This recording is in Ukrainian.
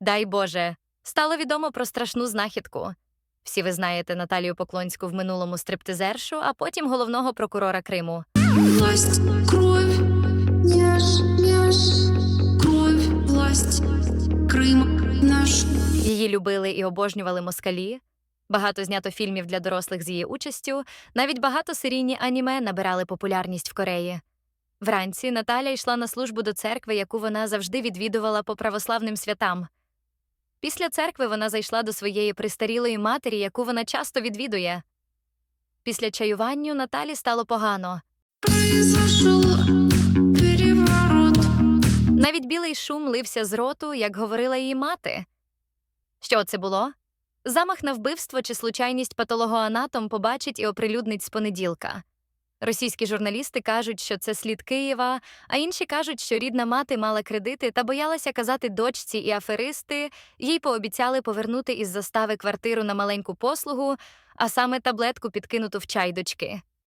Дай Боже, стало відомо про страшну знахідку. Всі ви знаєте Наталію Поклонську в минулому стриптизершу, а потім головного прокурора Криму. Власть, кровь, няш, няш, кровь, власть, Крым наш. Її любили і обожнювали москалі. Багато знято фільмів для дорослих з її участю, навіть багатосерійні аніме набирали популярність в Кореї. Вранці Наталя йшла на службу до церкви, яку вона завжди відвідувала по православним святам. Після церкви вона зайшла до своєї престарілої матері, яку вона часто відвідує. Після чаюванню Наталі стало погано. Навіть білий шум лився з роту, як говорила її мати. Що це було? Замах на вбивство чи случайність патологоанатом побачить і оприлюднить з понеділка. Російські журналісти кажуть, що це слід Києва, а інші кажуть, що рідна мати мала кредити та боялася казати дочці і аферисти, їй пообіцяли повернути із застави квартиру на маленьку послугу, а саме таблетку підкинуту в чай дочки.